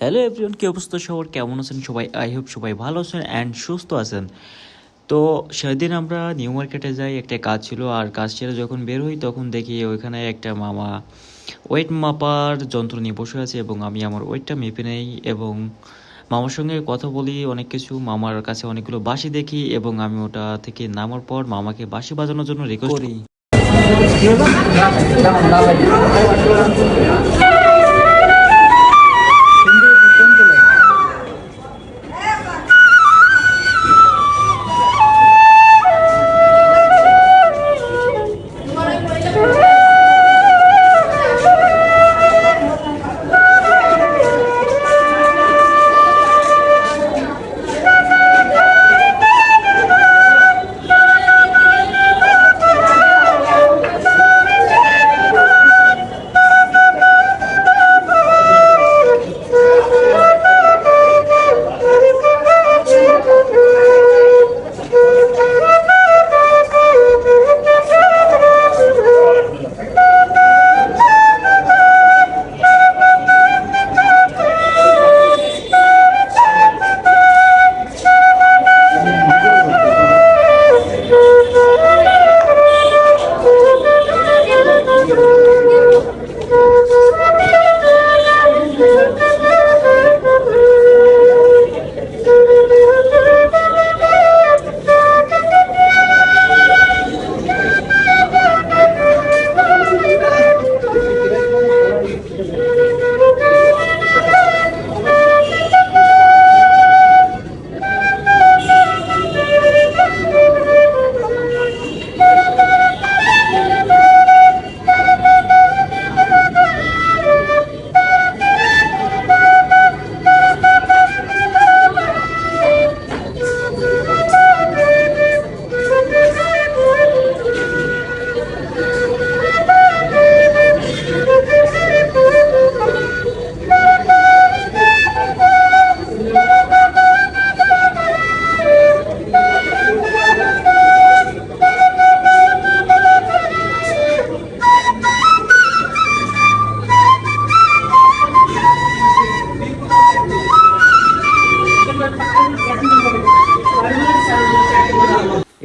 Hello everyone কি অবস্থা? সবার কেমন আছেন? সবাই আই হোপ সবাই ভালো আছেন অ্যান্ড সুস্থ আছেন। তো সেদিন আমরা নিউ মার্কেটে যাই একটা কাজ ছিল আর কাজ ছেড়ে যখন বের হই তখন দেখি ওইখানে একটা মামা ওয়েট মাপার যন্ত্র নিয়ে বসে আছে এবং আমি আমার ওয়েটটা মেপে নেই এবং মামার সঙ্গে কথা বলি অনেক কিছু। মামার কাছে অনেকগুলো বাঁশি দেখি এবং আমি ওটা থেকে নামার পর মামাকে বাঁশি বাজানোর জন্য রেকর্ড করি।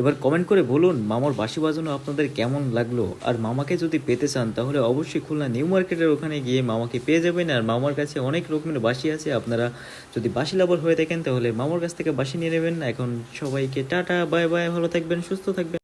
এবার কমেন্ট করে বলুন, মামার বাঁশি বাজানো আপনাদের কেমন লাগল? আর মামাকে যদি পেতে চান, তাহলে অবশ্যই খুলনা নিউ মার্কেটের ওখানে গিয়ে মামাকে পেয়ে যাবেন। আর মামার কাছে অনেক রকমের বাসি আছে। আপনারা যদি বাঁশি লাভার হয়ে থাকেন, তাহলে মামার কাছ থেকে বাসি নিয়ে নেবেন। এখন সবাইকে টাটা, বাই বাই, ভালো থাকবেন, সুস্থ থাকবেন।